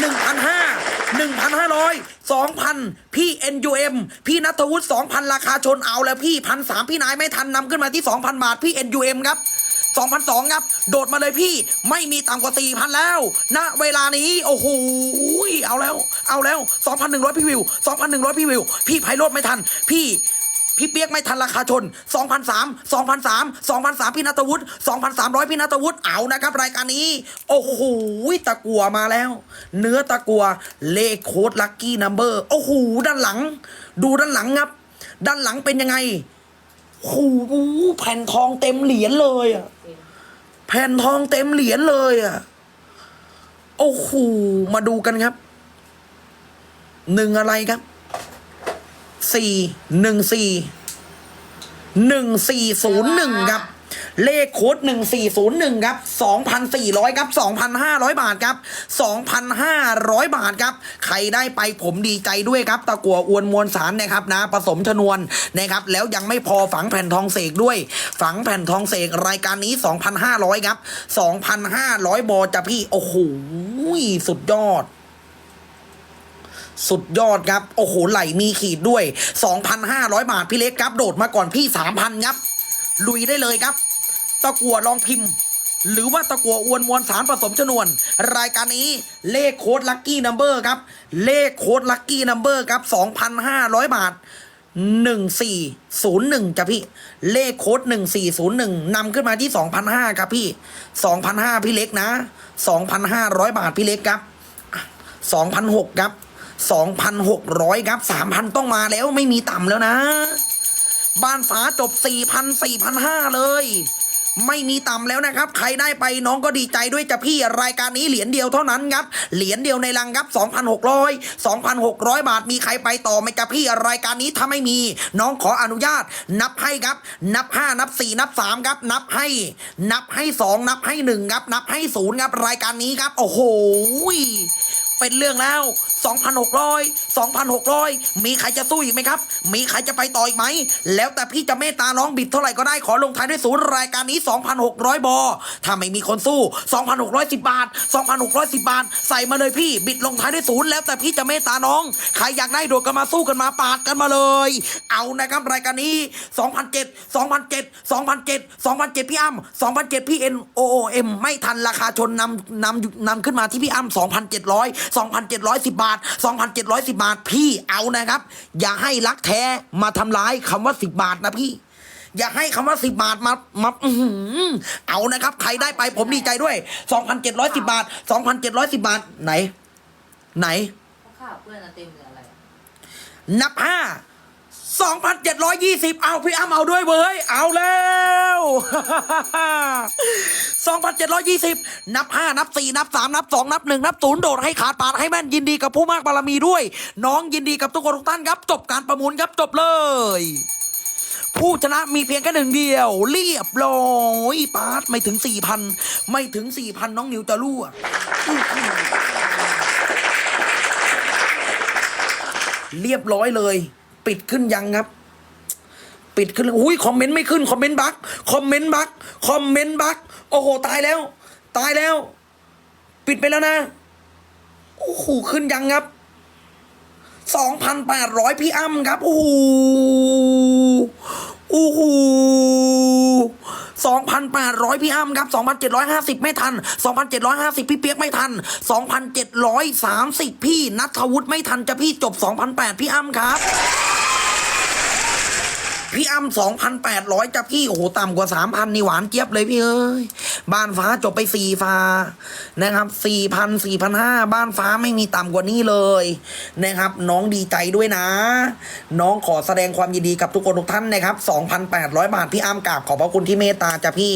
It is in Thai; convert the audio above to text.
หนึ่งพันห้าหนึ่งพันห้าร้อยสองพันพี่ NUM พี่นัทวุฒิสองพันราคาชนเอาแล้วพี่พันสามพี่นายไม่ทันนำขึ้นมาที่สองพันบาท พี่ NUM ครับ2,002ครับ โดดมาเลยพี่ไม่มีต่ำกว่า 4,000 แล้วณเวลานี้ โอ้โหเอาแล้ว เอาแล้ว 2,100 พี่วิว 2,100 พี่วิว พี่ไพโรดไม่ทัน พี่ พี่เปียกไม่ทันราคาชน 2,003 2,003 2,003 พี่นัทวุฒิ2,300 พี่นัทวุฒิเอานะครับ รายการนี้ โอ้โหตะกัวมาแล้ว เนื้อตะกัวเลขโค้ดลัคกี้นัมเบอร์โอ้โหด้านหลัง ดูด้านหลังครับ ด้านหลังเป็นยังไงโอ้โหแผ่นทองเต็มเหรียญเลยอะแผ่นทองเต็มเหรียญเลยอะโอ้โหมาดูกันครับหนึ่งอะไรครับ สี่หนึ่งสี่หนึ่งสี่ศูนย์หนึ่งครับ เลขโค้ดหนึ่งสี่ศูนย์หนึ่งครับสองพันสี่ร้อยครับสองพันห้าร้อยบาทครับสองพันห้าร้อยบาทครับ ใครได้ไปผมดีใจด้วยครับ ตะกัวอวนมวลสารนะครับนะ ผสมชนวนนะครับ แล้วยังไม่พอฝังแผ่นทองเสกด้วย ฝังแผ่นทองเสกรายการนี้2,500ครับ2,500บอจ้ะพี่ โอ้โหสุดยอด สุดยอดครับ โอ้โห ไหลมีขีดด้วย 2,500 บาทพี่เล็กครับ โดดมาก่อนพี่ 3,000 ครับ ลุยได้เลยครับ ตะกัวลองพิมพ์ หรือว่าตะกัวอวนมวลสารผสมชนวน รายการนี้เลขโค้ดลัคกี้นัมเบอร์ครับ เลขโค้ดลัคกี้นัมเบอร์ครับ 2,500 บาท1401จ้ะพี่ เลขโค้ด1401นำขึ้นมาที่2,500ครับพี่2,500พี่เล็กนะ2,500บาทพี่เล็กครับ2,600ครับ 2,600 ครับ 3,000 ต้องมาแล้วไม่มีต่ำแล้วนะ บ้านฟ้าจบ 4,000 4,500 เลย ไม่มีต่ำแล้วนะครับ ใครได้ไปน้องก็ดีใจด้วยจ้ะพี่รายการนี้เหรียญเดียวเท่านั้นครับ เหรียญเดียวในลังครับ 2,600 2,600 บาทมีใครไปต่อไหมจ้ะพี่รายการนี้ถ้าไม่มี น้องขออนุญาต นับให้ครับ นับ 5 นับ 4 นับ 3 ครับ นับให้ นับให้ 2 นับให้ 1 ครับ นับให้ 0 ครับรายการนี้ครับ โอ้โหเป็นเรื่องแล้ว2,600 2,600 มีใครจะสู้อีกไหมครับ มีใครจะไปต่ออีกไหม แล้วแต่พี่จะเมตตาน้องบิดเท่าไหร่ก็ได้ขอลงท้ายด้วยศูนย์รายการนี้ 2,600 บอ ถ้าไม่มีคนสู้ 2,610 บาท 2,610 บาท ใส่มาเลยพี่ บิดลงท้ายด้วยศูนย์แล้วแต่พี่จะเมตตาน้อง ใครอยากได้โดดกันมาสู้กันมาปาดกันมาเลย เอานะครับรายการนี้ 2,007 2,007 2,007 2,007 พี่อ้ำ2,007 พี่ N O O M ไม่ทันราคาชนนำนำนำขึ้นมาที่พี่อ้ำ2,700 2,710 บาท2,710 บาท พี่เอานะครับ อย่าให้รักแท้มาทำร้ายคำว่า 10 บาทนะพี่ อย่าให้คำว่า 10 บาทมามาอื้อหือเอานะครับ ใครได้ไปผมดีใจด้วย 2,710 บาท 2,710 บาท ไหน ไหนเขาข่าวเพื่อนอะเต็มเลยอะไรอะนับห้าสองพันเจ็ดร้อยยี่สิบเอาพี่อ้ำเอาด้วยเว้ย เอาแล้ว สองพันเจ็ดร้อยยี่สิบนับห้านับสี่นับสามนับสองนับหนึ่งนับศูนย์โดดให้ขาดปาดให้แม่นยินดีกับผู้มากบารมีด้วย น้องยินดีกับทุกคนทุกท่านครับจบการประมูลครับจบเลย ผู้ชนะมีเพียงแค่หนึ่งเดียว เรียบร้อยปาดไม่ถึงสี่พันไม่ถึงสี่พันน้องนิวจะรั่วเรียบร้อยเลย ปิดขึ้นยังครับ ปิดขึ้นอุ้ยคอมเมนต์ไม่ขึ้นคอมเมนต์บักคอมเมนต์บักคอมเมนต์บักโอ้โหตายแล้ว ตายแล้ว ปิดไปแล้วนะโอ้โหขึ้นยังครับสองพันแปดร้อยพี่อ้ำครับ โอ้โหโอ้โหสองพันแปดร้อยพี่อ้ำครับสองพันเจ็ดร้อยห้าสิบไม่ทันสองพันเจ็ดร้อยห้าสิบพี่เปียกไม่ทันสองพันเจ็ดร้อยสามสิบพี่นัทวุฒิไม่ทันจะพี่จบสองพันแปดพี่อ้ำครับ พี่อ้ำสองพันแปดร้อยจะพี่ โอ้โห ต่ำกว่าสามพันนี่หวานเจี๊ยบเลยพี่เอ้ย บ้านฟ้าจบไปสี่ฟ้านะครับสี่พันสี่พันห้าบ้านฟ้าไม่มีต่ำกว่านี้เลยนะครับ น้องดีใจด้วยนะ น้องขอแสดงความยินดีกับทุกคนทุกท่านนะครับสองพันแปดร้อยบาทพี่อ้ำกราบขอบพระคุณที่เมตตาจ้ะพี่